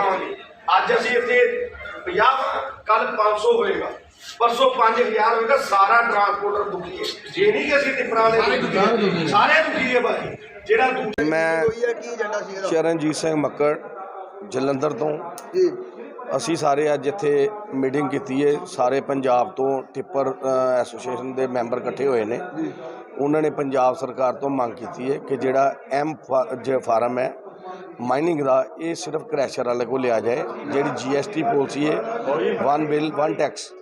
ਦਿਖਾਵਾਂਗੇ। ਅੱਜ ਅਸੀਂ ਇੱਥੇ 50 ਕੱਲ 500 ਹੋਏਗਾ। ਪਰਸੋਂ 5000 ਹੋਏਗਾ ਸਾਰਾ ਟਰਾਂਸਪੋਰਟਰ ਦੁਖੀ ਹੈ ਜੇ ਨਹੀਂ ਕਿ ਅਸੀਂ ਟਿਪਰਾਂ ਵਾਲੇ ਦੁਖੀ ਸਾਰੇ ਦੁਖੀ ਹੈ ਬਾਕੀ ਜਿਹੜਾ ਦੂਜਾ ਮੈਂ ਚਰਨਜੀਤ ਸਿੰਘ ਮੱਕੜ ਜਲੰਧਰ ਤੋਂ। ਜੀ। ਅਸੀਂ ਸਾਰੇ ਅੱਜ ਇੱਥੇ ਮੀਟਿੰਗ ਕੀਤੀ ਹੈ ਸਾਰੇ ਪੰਜਾਬ ਤੋਂ ਟਿੱਪਰ ਐਸੋਸੀਏਸ਼ਨ ਦੇ ਮੈਂਬਰ ਇਕੱਠੇ ਹੋਏ ਨੇ। ਉਹਨਾਂ ਨੇ ਪੰਜਾਬ ਸਰਕਾਰ ਤੋਂ ਮੰਗ ਕੀਤੀ ਹੈ ਕਿ ਜਿਹੜਾ ਐਮ ਫਾ- ਜੇ ਫਾਰਮ ਹੈ ਮਾਈਨਿੰਗ ਦਾ ਇਹ ਸਿਰਫ ਕ੍ਰੈਸ਼ਰ ਵਾਲੇ ਕੋਲ ਲਿਆ ਜਾਏ, ਜਿਹੜੀ ਜੀਐਸਟੀ ਪਾਲਿਸੀ ਹੈ ਵਨ ਬਿੱਲ ਵਨ ਟੈਕਸ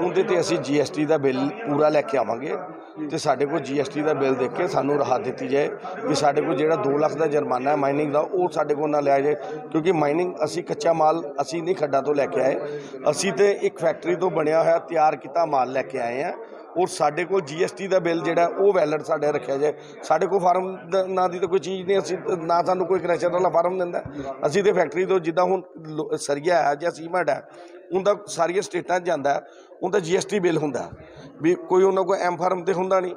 ਉਹਦੇ ਤੇ ਅਸੀਂ ਜੀਐਸਟੀ ਦਾ ਬਿੱਲ ਪੂਰਾ ਲੈ ਕੇ ਆਵਾਂਗੇ। ਤੇ ਸਾਡੇ ਕੋਲ ਜੀਐਸਟੀ ਦਾ ਬਿੱਲ ਦੇਖ ਕੇ ਸਾਨੂੰ ਰਾਹਤ ਦਿੱਤੀ ਜਾਏ ਕਿ ਸਾਡੇ ਕੋਲ ਜਿਹੜਾ 2 ਲੱਖ ਦਾ ਜੁਰਮਾਨਾ ਹੈ ਮਾਈਨਿੰਗ ਦਾ ਉਹ ਸਾਡੇ ਕੋਲ ਨਾ ਲਿਆ ਜਾਏ ਕਿਉਂਕਿ ਮਾਈਨਿੰਗ ਅਸੀਂ ਕੱਚਾ ਮਾਲ ਅਸੀਂ ਨਹੀਂ ਖੱਡਾਂ ਤੋਂ ਲੈ ਕੇ ਆਏ। ਅਸੀਂ ਤੇ ਇੱਕ ਫੈਕਟਰੀ ਤੋਂ ਬਣਿਆ ਹੋਇਆ ਤਿਆਰ ਕੀਤਾ ਮਾਲ ਲੈ ਕੇ ਆਏ ਆ ਔਰ ਸਾਡੇ ਕੋਲ ਜੀਐਸਟੀ ਦਾ ਬਿੱਲ ਜਿਹੜਾ ਉਹ ਵੈਲਿਡ ਸਾਡੇ ਰੱਖਿਆ ਜਾਏ। ਸਾਡੇ ਕੋਲ ਫਾਰਮ ਦਾ- ਨਾਂ ਦੀ ਤਾਂ ਕੋਈ ਚੀਜ਼ ਨਹੀਂ ਅਸੀਂ ਨਾ ਸਾਨੂੰ ਕੋਈ ਕ੍ਰੈਸ਼ਰ ਵਾਲਾ ਫਾਰਮ ਦਿੰਦਾ। ਅਸੀਂ ਤੇ ਫੈਕਟਰੀ ਤੋਂ ਜਿੱਦਾਂ ਹੁਣ ਲੋ- ਸਰੀਆ ਹੈ ਜਾਂ ਸੀਮੈਂਟ ਹੈ ਉਹਦਾ ਸਾਰੀਆਂ ਸਟੇਟਾਂ 'ਚ ਜਾਂਦਾ ਹੈ, ਉਹਦਾ ਜੀਐਸਟੀ ਬਿੱਲ ਹੁੰਦਾ ਵੀ ਕੋਈ ਉਹਨਾਂ ਕੋਲ ਐਮ ਫਾਰਮ ਤੇ ਹੁੰਦਾ ਨਹੀਂ।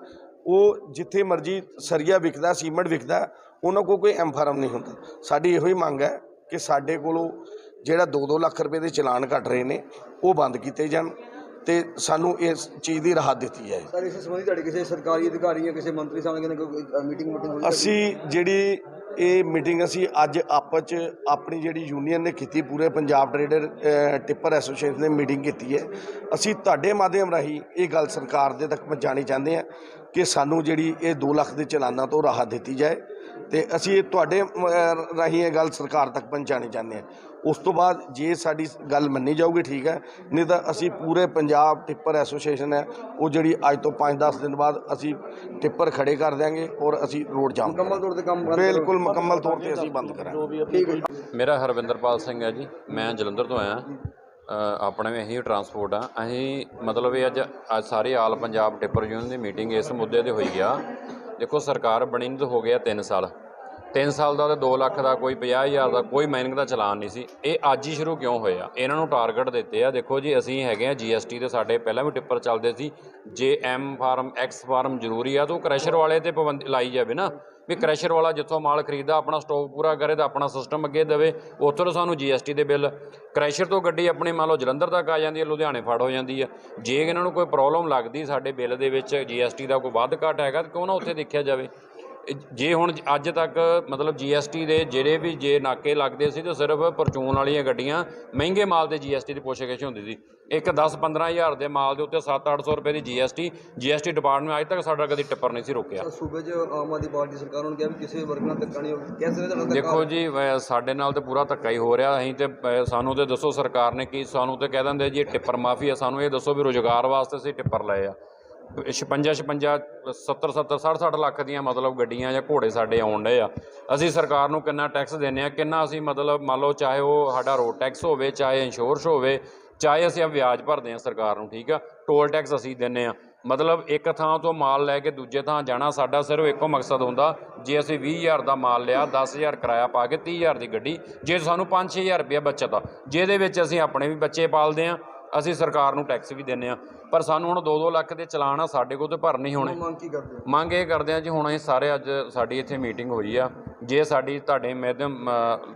ਉਹ ਜਿੱਥੇ ਮਰਜ਼ੀ ਸਰੀਆ ਵਿਕਦਾ ਸੀਮੈਂਟ ਵਿਕਦਾ ਉਹਨਾਂ ਕੋਲ ਕੋਈ ਐਮ ਫਾਰਮ ਨਹੀਂ ਹੁੰਦਾ। ਸਾਡੀ ਇਹੋ ਹੀ ਮੰਗ ਹੈ ਕਿ ਸਾਡੇ ਕੋਲੋਂ ਜਿਹੜਾ 2-2 ਲੱਖ ਰੁਪਏ ਦੇ ਚਲਾਨ ਕੱਟ ਰਹੇ ਨੇ ਉਹ ਬੰਦ ਕੀਤੇ ਜਾਣ ਤੇ ਸਾਨੂੰ ਇਸ ਚੀਜ਼ ਦੀ ਰਾਹਤ ਦਿੱਤੀ ਜਾਏ। ਸਰ ਇਸ ਸੰਬੰਧੀ ਤੁਹਾਡੇ ਕਿਸੇ ਸਰਕਾਰੀ ਅਧਿਕਾਰੀ ਜਾਂ ਕਿਸੇ ਮੰਤਰੀ ਸਾਹਿਬ ਨਾਲ ਕੋਈ ਮੀਟਿੰਗ ਮੀਟਿੰਗ ਹੋਈ ਅਸੀਂ ਜਿਹੜੀ ਇਹ ਮੀਟਿੰਗ ਅਸੀਂ ਅੱਜ ਆਪਸ ਚ ਆਪਣੀ ਜਿਹੜੀ ਯੂਨੀਅਨ ਨੇ ਕੀਤੀ, ਪੂਰੇ ਪੰਜਾਬ ਟਰੇਡਰ ਟਿੱਪਰ ਐਸੋਸੀਏਸ਼ਨ ਨੇ ਮੀਟਿੰਗ ਕੀਤੀ ਹੈ। ਅਸੀਂ ਤੁਹਾਡੇ ਮਾਧਿਅਮ ਰਾਹੀਂ ਇਹ ਗੱਲ ਸਰਕਾਰ ਦੇ ਤੱਕ ਪਹੁੰਚਾਉਣੀ ਚਾਹੁੰਦੇ ਹਾਂ ਕਿ ਸਾਨੂੰ ਜਿਹੜੀ ਇਹ 2 ਲੱਖ ਦੇ ਚਲਾਨਾਂ ਤੋਂ ਰਾਹਤ ਦਿੱਤੀ ਜਾਏ। ਤੇ ਅਸੀਂ ਇਹ ਤੁਹਾਡੇ ਰਾਹੀਂ ਇਹ ਗੱਲ ਸਰਕਾਰ ਤੱਕ ਪਹੁੰਚਾਉਣੀ ਚਾਹੁੰਦੇ ਹਾਂ। ਉਸ ਤੋਂ ਬਾਅਦ ਜੇ ਸਾਡੀ ਗੱਲ ਮੰਨੀ ਜਾਊਗੀ ਠੀਕ ਹੈ ਨਹੀਂ ਤਾਂ ਅਸੀਂ ਪੂਰੇ ਪੰਜਾਬ ਟਿੱਪਰ ਐਸੋਸੀਏਸ਼ਨ ਹੈ ਉਹ ਜਿਹੜੀ ਅੱਜ ਤੋਂ 5-10 ਦਿਨ ਬਾਅਦ ਅਸੀਂ ਟਿੱਪਰ ਖੜੇ ਕਰ ਦਿਆਂਗੇ ਔਰ ਅਸੀਂ ਰੋਡ ਜਾਮ ਮੁਕੰਮਲ ਤੌਰ ਤੇ ਕੰਮ ਬੰਦ ਕਰੋ। ਬਿਲਕੁਲ ਮੁਕੰਮਲ ਤੌਰ ਤੇ ਅਸੀਂ ਬੰਦ ਕਰਾਂਗੇ। ਠੀਕ ਹੈ ਜੀ ਮੇਰਾ ਹਰਵਿੰਦਰਪਾਲ ਸਿੰਘ ਹੈ ਜੀ ਮੈਂ ਜਲੰਧਰ ਤੋਂ ਆਇਆ। ਅ, ਆਪਣੇ ਵੀ ਇਹੀ ਟਰਾਂਸਪੋਰਟ ਆ। ਅਸੀਂ ਮਤਲਬ ਇਹ ਅੱਜ ਅੱਜ ਸਾਰੀ ਆਲ ਪੰਜਾਬ ਟਿੱਪਰ ਯੂਨੀਅਨ ਦੀ ਮੀਟਿੰਗ ਇਸ ਮੁੱਦੇ ਤੇ ਹੋਈ ਆ। ਦੇਖੋ ਸਰਕਾਰ ਬਣੀ ਨੂੰ ਤਾਂ ਹੋ ਗਿਆ 3 ਸਾਲ। 3 ਸਾਲ ਦਾ ਤੇ 2 ਲੱਖ ਦਾ, ਕੋਈ 50000 ਦਾ, ਕੋਈ ਮਾਈਨਿੰਗ ਦਾ ਚਲਾਨ ਨਹੀਂ ਸੀ। ਇਹ ਅੱਜ ਹੀ ਸ਼ੁਰੂ ਕਿਉਂ ਹੋਇਆ? ਇਹਨਾਂ ਨੂੰ ਟਾਰਗੇਟ ਦਿੱਤੇ ਆ। ਦੇਖੋ ਜੀ, ਅਸੀਂ ਹੈਗੇ ਆ ਜੀਐਸਟੀ ਦੇ ਸਾਡੇ ਪਹਿਲਾਂ ਵੀ ਟਿੱਪਰ ਚੱਲਦੇ ਸੀ। ਜੇ ਐਮ ਫਾਰਮ ਐਕਸ ਫਾਰਮ ਜ਼ਰੂਰੀ ਆ, ਤਾਂ ਉਹ ਕ੍ਰੈਸ਼ਰ ਵਾਲੇ ਤੇ ਪਾਬੰਦੀ ਲਾਈ ਜਾਵੇ ਨਾ। ਵੀ ਕ੍ਰੈਸ਼ਰ ਵਾਲਾ ਜਿੱਥੋਂ ਮਾਲ ਖਰੀਦਾ ਆਪਣਾ ਸਟਾਕ ਪੂਰਾ ਕਰੇ ਤਾਂ ਆਪਣਾ ਸਿਸਟਮ ਅੱਗੇ ਦੇਵੇ। ਉੱਥੋਂ ਤੋਂ ਸਾਨੂੰ ਜੀਐਸਟੀ ਦੇ ਬਿੱਲ ਕ੍ਰੈਸ਼ਰ ਤੋਂ ਗੱਡੀ ਆਪਣੇ ਮੰਨ ਲਓ ਜਲੰਧਰ ਤੱਕ ਆ ਜਾਂਦੀ ਹੈ, ਲੁਧਿਆਣੇ ਫੜ ਹੋ ਜਾਂਦੀ ਹੈ। ਜੇ ਇਹਨਾਂ ਨੂੰ ਕੋਈ ਪ੍ਰੋਬਲਮ ਲੱਗਦੀ ਸਾਡੇ ਬਿੱਲ ਦੇ ਵਿੱਚ ਜੀਐਸਟੀ ਦਾ ਕੋਈ ਵੱਧ ਘੱਟ ਹੈਗਾ, ਤਾਂ ਕਿਉਂ ਨਾ ਉੱਥੇ ਦੇਖਿਆ ਜਾਵੇ। ਜੇ ਹੁਣ ਅੱਜ ਤੱਕ ਮਤਲਬ ਜੀਐਸਟੀ ਦੇ ਜਿਹੜੇ ਵੀ ਜੇ ਨਾਕੇ ਲੱਗਦੇ ਸੀ ਤਾਂ ਸਿਰਫ ਪਰਚੂਨ ਵਾਲੀਆਂ ਗੱਡੀਆਂ ਮਹਿੰਗੇ ਮਾਲ ਤੇ ਜੀਐਸਟੀ ਦੀ ਪੁੱਛਗਿੱਛ ਹੁੰਦੀ ਸੀ। ਇੱਕ 10-15 ਹਜ਼ਾਰ ਦੇ ਮਾਲ ਦੇ ਉੱਤੇ 7-800 ਰੁਪਏ ਦੀ ਜੀਐਸਟੀ ਜੀਐਸਟੀ ਡਿਪਾਰਟਮੈਂਟ ਅੱਜ ਤੱਕ ਸਾਡਾ ਕਦੀ ਟਿੱਪਰ ਨਹੀਂ ਸੀ ਰੋਕਿਆ। ਸੂਬੇ 'ਚ ਆਮ ਆਦਮੀ ਪਾਰਟੀ ਸਰਕਾਰ ਨੂੰ ਕਿਹਾ ਵੀ ਕਿਸੇ ਵਰਗ ਨਾਲ ਧੱਕਾ ਨਹੀਂ ਹੋਵੇ। ਸਕਦੇ ਤੁਹਾਡਾ ਧੱਕਾ ਦੇਖੋ ਜੀ ਸਾਡੇ ਨਾਲ ਤੇ ਪੂਰਾ ਧੱਕਾ ਹੀ ਹੋ ਰਿਹਾ। ਅਸੀਂ ਤੇ ਸਾਨੂੰ ਤੇ ਦੱਸੋ ਸਰਕਾਰ ਨੇ ਕੀ ਸਾਨੂੰ ਤੇ ਕਹਿ ਦਿੰਦੇ ਜੀ ਟਿੱਪਰ ਮਾਫੀ ਆ ਸਾਨੂੰ ਇਹ ਦੱਸੋ ਵੀ ਰੁਜ਼ਗਾਰ ਵਾਸਤੇ ਅਸੀਂ ਟਿੱਪਰ ਲਏ ਆ। 56 56 70 70 60 60 ਲੱਖ ਦੀਆਂ ਮਤਲਬ ਗੱਡੀਆਂ ਜਾਂ ਘੋੜੇ ਸਾਡੇ ਆਉਣ ਡਏ ਆ। ਅਸੀਂ ਸਰਕਾਰ ਨੂੰ ਕਿੰਨਾ ਟੈਕਸ ਦਿੰਨੇ ਆ, ਕਿੰਨਾ ਅਸੀਂ ਮਤਲਬ ਮੰਨ ਲਓ ਚਾਹੇ ਉਹ ਸਾਡਾ ਰੋਡ ਟੈਕਸ ਹੋਵੇ, ਚਾਹੇ ਇੰਸ਼ੋਰੈਂਸ ਹੋਵੇ, ਚਾਹੇ ਅਸੀਂ ਆ ਵਿਆਜ ਭਰਦੇ ਆ ਸਰਕਾਰ ਨੂੰ, ਠੀਕ ਆ? ਟੋਲ ਟੈਕਸ ਅਸੀਂ ਦਿੰਨੇ ਆ। ਮਤਲਬ ਇੱਕ ਥਾਂ ਤੋਂ ਮਾਲ ਲੈ ਕੇ ਦੂਜੇ ਥਾਂ ਜਾਣਾ ਸਾਡਾ ਸਿਰਫ ਇੱਕੋ ਮਕਸਦ ਹੁੰਦਾ। ਜੇ ਅਸੀਂ 20000 ਦਾ ਮਾਲ ਲਿਆ 10000 ਕਿਰਾਇਆ ਪਾ ਕੇ 30000 ਦੀ ਗੱਡੀ, ਜੇ ਸਾਨੂੰ 5-6000 ਰੁਪਏ ਬਚਤ ਆ ਜਿਹਦੇ ਵਿੱਚ ਅਸੀਂ ਆਪਣੇ ਵੀ ਬੱਚੇ ਪਾਲਦੇ ਆ, ਅਸੀਂ ਸਰਕਾਰ ਨੂੰ ਟੈਕਸ ਵੀ ਦਿੰਨੇ ਆ। ਪਰ ਸਾਨੂੰ ਹੁਣ 2-2 ਲੱਖ ਦੇ ਚਲਾਨ ਆ ਸਾਡੇ ਕੋਲ ਤੇ ਭਰ ਨਹੀਂ ਹੋਣੇ। ਮੰਗ ਕੀ ਕਰਦੇ ਹੋ? ਮੰਗ ਇਹ ਕਰਦੇ ਆ ਜੀ ਹੁਣ ਅਸੀਂ ਸਾਰੇ ਅੱਜ ਸਾਡੀ ਇੱਥੇ ਮੀਟਿੰਗ ਹੋਈ ਆ। ਜੇ ਸਾਡੀ ਤੁਹਾਡੇ ਮਾਧਿਅਮ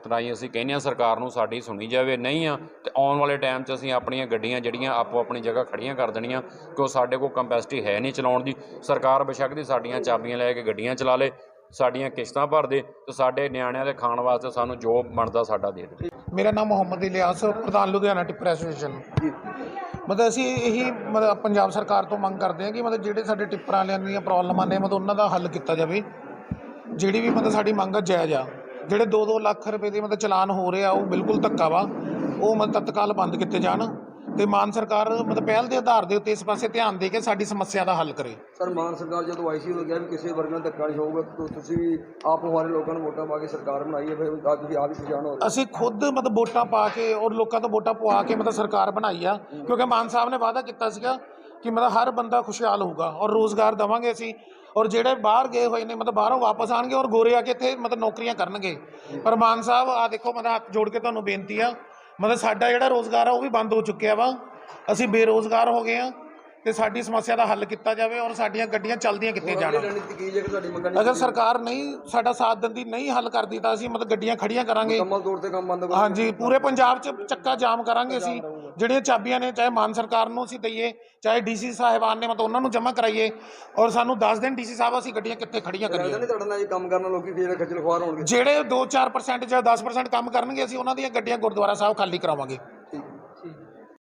ਰਾਹੀਂ ਅਸੀਂ ਕਹਿੰਦੇ ਆ ਸਰਕਾਰ ਨੂੰ ਸਾਡੀ ਸੁਣੀ ਜਾਵੇ ਨਹੀਂ ਆ ਤੇ ਆਉਣ ਵਾਲੇ ਟਾਈਮ 'ਚ ਅਸੀਂ ਆਪਣੀਆਂ ਗੱਡੀਆਂ ਜਿਹੜੀਆਂ ਆਪੋ ਆਪਣੀ ਜਗ੍ਹਾ ਖੜੀਆਂ ਕਰ ਦੇਣੀਆਂ ਕਿਉਂ ਸਾਡੇ ਕੋਲ ਕੰਪੈਸਿਟੀ ਹੈ ਨਹੀਂ ਚਲਾਉਣ ਦੀ। ਸਰਕਾਰ ਬੇਸ਼ੱਕ ਦੀ ਸਾਡੀਆਂ ਚਾਬੀਆਂ ਲੈ ਕੇ ਗੱਡੀਆਂ ਚਲਾ ਲੇ ਸਾਡੀਆਂ ਕਿਸ਼ਤਾਂ ਭਰ ਦੇ ਤੇ ਸਾਡੇ ਨਿਆਣਿਆਂ ਦੇ ਖਾਣ ਵਾਸਤੇ ਸਾਨੂੰ ਜੋ ਬਣਦਾ ਸਾਡਾ ਦੇ ਦੇ। ਮੇਰਾ ਨਾਮ ਮੁਹੰਮਦ ਇਲਿਆਸ ਪ੍ਰਧਾਨ ਲੁਧਿਆਣਾ ਟਿੱਪਰ ਐਸੋਸੀਏਸ਼ਨ ਜੀ। ਮਤਲਬ ਅਸੀਂ ਇਹੀ ਮਤਲਬ ਪੰਜਾਬ ਸਰਕਾਰ ਤੋਂ ਮੰਗ ਕਰਦੇ ਹਾਂ ਕਿ ਮਤਲਬ ਜਿਹੜੇ ਸਾਡੇ ਟਿੱਪਰਾਂ ਵਾਲਿਆਂ ਦੀਆਂ ਪ੍ਰੋਬਲਮਾਂ ਨੇ ਮਤਲਬ ਉਹਨਾਂ ਦਾ ਹੱਲ ਕੀਤਾ ਜਾਵੇ। ਜਿਹੜੀ ਵੀ ਮਤਲਬ ਸਾਡੀ ਮੰਗ ਆ, ਜਾਇਜ਼ ਆ। ਜਿਹੜੇ 2-2 ਲੱਖ ਰੁਪਏ ਦੇ ਮਤਲਬ ਚਲਾਨ ਹੋ ਰਹੇ ਆ, ਉਹ ਬਿਲਕੁਲ ਧੱਕਾ ਵਾ। ਉਹ ਮਤਲਬ ਤਤਕਾਲ ਬੰਦ ਕੀਤੇ ਜਾਣ। ਤੇ ਮਾਨ ਸਰਕਾਰ ਮਤਲਬ ਪਹਿਲ ਦੇ ਆਧਾਰ ਦੇ ਉੱਤੇ ਇਸ ਪਾਸੇ ਧਿਆਨ ਦੇ ਕੇ ਸਾਡੀ ਸਮੱਸਿਆ ਦਾ ਹੱਲ ਕਰੇ। ਸਰ ਮਾਨ ਸਰਕਾਰ ਜਦੋਂ ਆਈ ਸੀ ਉਹ ਕਿਹਾ ਵੀ ਕਿਸੇ ਵਰਗ ਨਾਲ ਧੱਕਾ ਨਹੀਂ ਹੋਊਗਾ ਤਾਂ ਤੁਸੀਂ ਵੀ ਆਪ ਹਮਾਰੇ ਲੋਕਾਂ ਨੂੰ ਵੋਟਾਂ ਪਾ ਕੇ ਸਰਕਾਰ ਬਣਾਈ ਹੈ ਫਿਰ ਅੱਜ ਤੁਸੀਂ ਆਪ ਹੀ ਪਛਾਣ ਹੋ ਅਸੀਂ ਖੁਦ ਮਤਲਬ ਵੋਟਾਂ ਪਾ ਕੇ ਔਰ ਲੋਕਾਂ ਤੋਂ ਵੋਟਾਂ ਪਵਾ ਕੇ ਮਤਲਬ ਸਰਕਾਰ ਬਣਾਈ ਆ ਕਿਉਂਕਿ ਮਾਨ ਸਾਹਿਬ ਨੇ ਵਾਅਦਾ ਕੀਤਾ ਸੀਗਾ ਕਿ ਮਤਲਬ ਹਰ ਬੰਦਾ ਖੁਸ਼ਹਾਲ ਹੋਊਗਾ ਔਰ ਰੋਜ਼ਗਾਰ ਦੇਵਾਂਗੇ ਅਸੀਂ ਔਰ ਜਿਹੜੇ ਬਾਹਰ ਗਏ ਹੋਏ ਨੇ ਮਤਲਬ ਬਾਹਰੋਂ ਵਾਪਸ ਆਣਗੇ ਔਰ ਗੋਰੇ ਆ ਕੇ ਇੱਥੇ ਮਤਲਬ ਨੌਕਰੀਆਂ ਕਰਨਗੇ। ਪਰ ਮਾਨ ਸਾਹਿਬ ਆ ਦੇਖੋ ਮਤਲਬ ਹੱਥ ਜੋੜ ਕੇ ਤੁਹਾਨੂੰ ਬੇਨਤੀ ਆ ਮਤਲਬ ਸਾਡਾ ਜਿਹੜਾ ਰੋਜ਼ਗਾਰ ਆ ਉਹ ਵੀ ਬੰਦ ਹੋ ਚੁੱਕਿਆ ਵਾ। ਅਸੀਂ ਬੇਰੋਜ਼ਗਾਰ ਹੋ ਗਏ ਆ। ਤੇ ਸਾਡੀ ਸਮੱਸਿਆ ਦਾ ਹੱਲ ਕੀਤਾ ਜਾਵੇ ਔਰ ਸਾਡੀਆਂ ਗੱਡੀਆਂ ਚੱਲਦੀਆਂ ਕਿੱਥੇ ਜਾਣ। ਰਣਨੀਤੀ ਕੀ ਜੇਕਰ ਤੁਹਾਡੀ ਮੰਗਾਂ ਨਹੀਂ ਅਗਰ ਸਰਕਾਰ ਨਹੀਂ ਸਾਡਾ ਸਾਥ ਦਿੰਦੀ ਨਹੀਂ ਹੱਲ ਕਰਦੀ ਤਾਂ ਅਸੀਂ ਮਤਲਬ ਗੱਡੀਆਂ ਖੜੀਆਂ ਕਰਾਂਗੇ। ਮੁਕੰਮਲ ਤੌਰ ਤੇ ਕੰਮ ਬੰਦ ਕਰੋ। ਹਾਂਜੀ ਪੂਰੇ ਪੰਜਾਬ 'ਚ ਚੱਕਾ ਜਾਮ ਕਰਾਂਗੇ ਅਸੀਂ। ਜਿਹੜੀਆਂ ਚਾਬੀਆਂ ਨੇ ਚਾਹੇ ਮਾਨ ਸਰਕਾਰ ਨੂੰ ਅਸੀਂ ਦਈਏ ਚਾਹੇ ਡੀਸੀ ਸਾਹਿਬਾਨ ਨੇ ਮਤਲਬ ਉਹਨਾਂ ਨੂੰ ਜਮ੍ਹਾਂ ਕਰਾਈਏ ਔਰ ਸਾਨੂੰ ਦੱਸ ਦੇਣ ਡੀਸੀ ਸਾਹਿਬ ਅਸੀਂ ਗੱਡੀਆਂ ਕਿੱਥੇ ਖੜੀਆਂ ਕਰੀਏ। ਨਹੀਂ ਤੁਹਾਡੇ ਨਾਲ ਇਹ ਕੰਮ ਕਰਨ ਲੋਕੀ ਫੇਰ ਖੱਜਲ ਖੁਆਰ ਹੋਣਗੇ। ਜਿਹੜੇ 2-4% ਜਾਂ 10% ਕੰਮ ਕਰਨਗੇ ਅਸੀਂ ਉਹਨਾਂ ਦੀਆਂ ਗੱਡੀਆਂ ਗੁਰਦੁਆਰਾ ਸਾਹਿਬ ਖਾਲੀ ਕਰਾਵਾਂਗੇ।